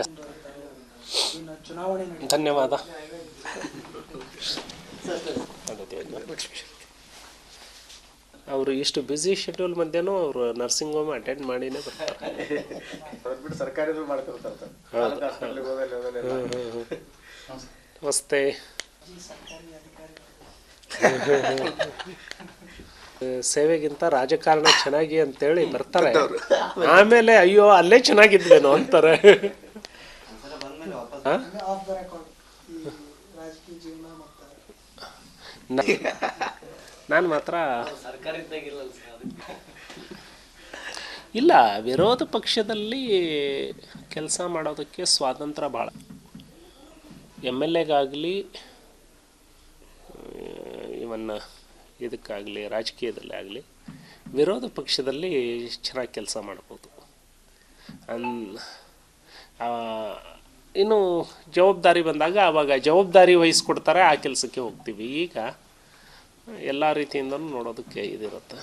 S ಧನ್ಯವಾದ. ಅವರು ಇಷ್ಟು ಬ್ಯುಸಿ ಶೆಡ್ಯೂಲ್ ಮಧ್ಯಾಹ್ನ ಅವರು ನರ್ಸಿಂಗ್ ಹೋಮ್ ಅಟೆಂಡ್ ಮಾಡಿನೇ ಬರ್ತಾರೆ. ಸರ್ಕಾರಿ ನಮಸ್ತೆ. ಸೇವೆಗಿಂತ ರಾಜಕಾರಣ ಚೆನ್ನಾಗಿ ಅಂತೇಳಿ ಬರ್ತಾರೆ. ಆಮೇಲೆ ಅಯ್ಯೋ ಅಲ್ಲೇ ಚೆನ್ನಾಗಿದ್ವೇನೋ ಅಂತಾರೆ. ನಾನು ಮಾತ್ರ ಇಲ್ಲ ವಿರೋಧ ಪಕ್ಷದಲ್ಲಿ ಕೆಲಸ ಮಾಡೋದಕ್ಕೆ ಸ್ವಾತಂತ್ರ್ಯ ಭಾಳ ಎಂ ಎಲ್ ಎಗಾಗಲಿ ಇವನ್ನ ಇದಕ್ಕಾಗಲಿ ರಾಜಕೀಯದಲ್ಲಿ ಆಗಲಿ ವಿರೋಧ ಪಕ್ಷದಲ್ಲಿ ಚೆನ್ನಾಗಿ ಕೆಲಸ ಮಾಡ್ಬೋದು. ಅನ್ ಇನ್ನು ಜವಾಬ್ದಾರಿ ಬಂದಾಗ ಆವಾಗ ಜವಾಬ್ದಾರಿ ವಹಿಸ್ಕೊಡ್ತಾರೆ ಆ ಕೆಲಸಕ್ಕೆ ಹೋಗ್ತೀವಿ. ಈಗ ಎಲ್ಲ ರೀತಿಯಿಂದಲೂ ನೋಡೋದಕ್ಕೆ ಇದಿರುತ್ತೆ.